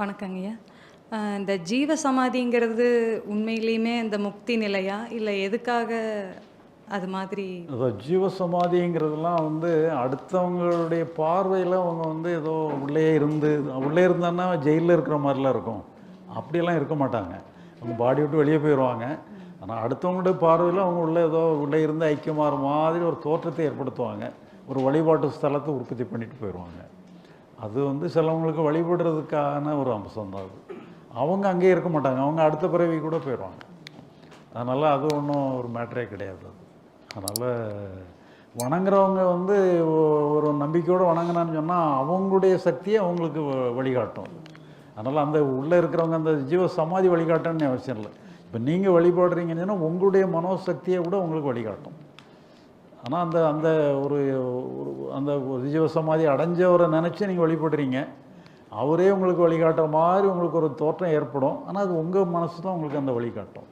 வணக்கங்கய்யா. இந்த ஜீவ சமாதிங்கிறது உண்மையிலேயுமே இந்த முக்தி நிலையா? இல்லை எதுக்காக அது மாதிரி? ஜீவ சமாதிங்கிறதுலாம் வந்து அடுத்தவங்களுடைய பார்வையில் அவங்க வந்து ஏதோ உள்ளே இருந்து உள்ளே இருந்தான்னா ஜெயிலில் இருக்கிற மாதிரிலாம் இருக்கும். அப்படியெல்லாம் இருக்க மாட்டாங்க. அவங்க பாடி விட்டு வெளியே போயிடுவாங்க ஆனால் அடுத்தவங்களுடைய பார்வையில் அவங்க உள்ளே ஏதோ உள்ளே இருந்து ஐக்கியமாகிற மாதிரி ஒரு தோற்றத்தை ஏற்படுத்துவாங்க. ஒரு வழிபாட்டு ஸ்தலத்தை உற்பத்தி பண்ணிட்டு போயிடுவாங்க அது வந்து சிலவங்களுக்கு வழிபடுறதுக்கான ஒரு அம்சம் தான் அது. அவங்க அங்கேயே இருக்க மாட்டாங்க. அவங்க அடுத்த பிறவி கூட போயிடுவாங்க. அதனால் அது ஒன்றும் ஒரு மேட்டரே கிடையாது அது. அதனால் வணங்குறவங்க வந்து ஒரு நம்பிக்கையோடு வணங்கினான்னு சொன்னால் அவங்களுடைய சக்தியை அவங்களுக்கு வ- வழிகாட்டும். அதனால் அந்த உள்ளே இருக்கிறவங்க அந்த ஜீவ சமாதி வழிகாட்டணும்னு அவசியம் இல்லை. இப்போ நீங்கள் வழிபாடுறீங்கன்னு சொன்னால் உங்களுடைய மனோசக்தியை கூட உங்களுக்கு வழிகாட்டும். ஆனால் அந்த அந்த ஒரு ஒரு அந்த ஒரு சமாதி அடைஞ்சவரை நினச்சி நீங்கள் வழிபடுறீங்க. அவரே உங்களுக்கு வழிகாட்டுற மாதிரி உங்களுக்கு ஒரு தோற்றம் ஏற்படும். ஆனால் அது உங்கள் மனசு தான் உங்களுக்கு அந்த வழிகாட்டும்.